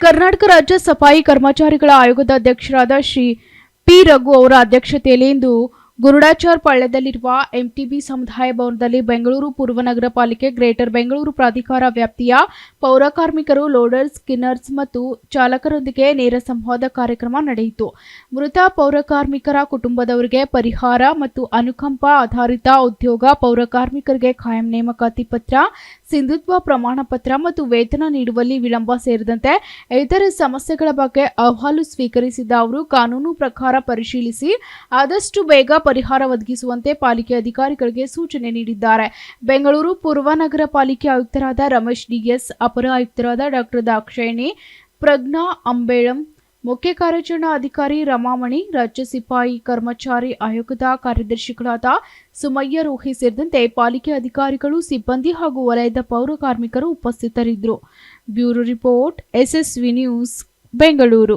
ಕರ್ನಾಟಕ ರಾಜ್ಯ ಸಫಾಯಿ ಕರ್ಮಚಾರಿಗಳ ಆಯೋಗದ ಅಧ್ಯಕ್ಷರಾದ ಶ್ರೀ ಪಿ ರಘು ಅವರ ಅಧ್ಯಕ್ಷತೆಯಲ್ಲಿ ಇಂದು ಗುರುಡಾಚಾರ್ ಪಾಳ್ಯದಲ್ಲಿರುವ ಎಂಟಿಬಿ ಸಮುದಾಯ ಭವನದಲ್ಲಿ ಬೆಂಗಳೂರು ಪೂರ್ವ ನಗರ ಪಾಲಿಕೆ ಗ್ರೇಟರ್ ಬೆಂಗಳೂರು ಪ್ರಾಧಿಕಾರ ವ್ಯಾಪ್ತಿಯ ಪೌರ ಕಾರ್ಮಿಕರು ಲೋಡರ್ಸ್ ಸ್ಕಿನ್ನರ್ಸ್ ಮತ್ತು ಚಾಲಕರೊಂದಿಗೆ ನೇರ ಸಂವಾದ ಕಾರ್ಯಕ್ರಮ ನಡೆಯಿತು. ಮೃತ ಪೌರ ಕಾರ್ಮಿಕರ ಕುಟುಂಬದವರಿಗೆ ಪರಿಹಾರ ಮತ್ತು ಅನುಕಂಪ ಆಧಾರಿತ ಉದ್ಯೋಗ ಪೌರ ಕಾರ್ಮಿಕರಿಗೆ ಕಾಯಂ ನೇಮಕಾತಿ ಪತ್ರ ಸಿಂಧುತ್ವ ಪ್ರಮಾಣ ಪತ್ರ ಮತ್ತು ವೇತನ ನೀಡುವಲ್ಲಿ ವಿಳಂಬ ಸೇರಿದಂತೆ ಇತರ ಸಮಸ್ಯೆಗಳ ಬಗ್ಗೆ ಅಹವಾಲು ಸ್ವೀಕರಿಸಿದ ಅವರು, ಕಾನೂನು ಪ್ರಕಾರ ಪರಿಶೀಲಿಸಿ ಆದಷ್ಟು ಬೇಗ ಪರಿಹಾರ ಒದಗಿಸುವಂತೆ ಪಾಲಿಕೆ ಅಧಿಕಾರಿಗಳಿಗೆ ಸೂಚನೆ ನೀಡಿದ್ದಾರೆ. ಬೆಂಗಳೂರು ಪೂರ್ವ ನಗರ ಪಾಲಿಕೆ ಆಯುಕ್ತರಾದ ರಮೇಶ್ ಡಿಎಸ್, ಅಪರ ಆಯುಕ್ತರಾದ ಡಾಕ್ಟರ್ ದಾಕ್ಷಾಯಿಣಿ, ಪ್ರಜ್ಞಾ ಅಂಬೇಳಂ, ಮುಖ್ಯ ಕಾರ್ಯಾಚರಣಾಧಿಕಾರಿ ರಮಾಮಣಿ, ರಾಜ್ಯ ಸಿಪಾಯಿ ಕರ್ಮಚಾರಿ ಆಯೋಗದ ಕಾರ್ಯದರ್ಶಿಗಳಾದ ಸುಮಯ್ಯ ರೋಹಿ ಸೇರಿದಂತೆ ಪಾಲಿಕೆ ಅಧಿಕಾರಿಗಳು, ಸಿಬ್ಬಂದಿ ಹಾಗೂ ವಲಯದ ಪೌರ ಕಾರ್ಮಿಕರು ಉಪಸ್ಥಿತರಿದ್ದರು. Bureau report, SSV news, Bengaluru.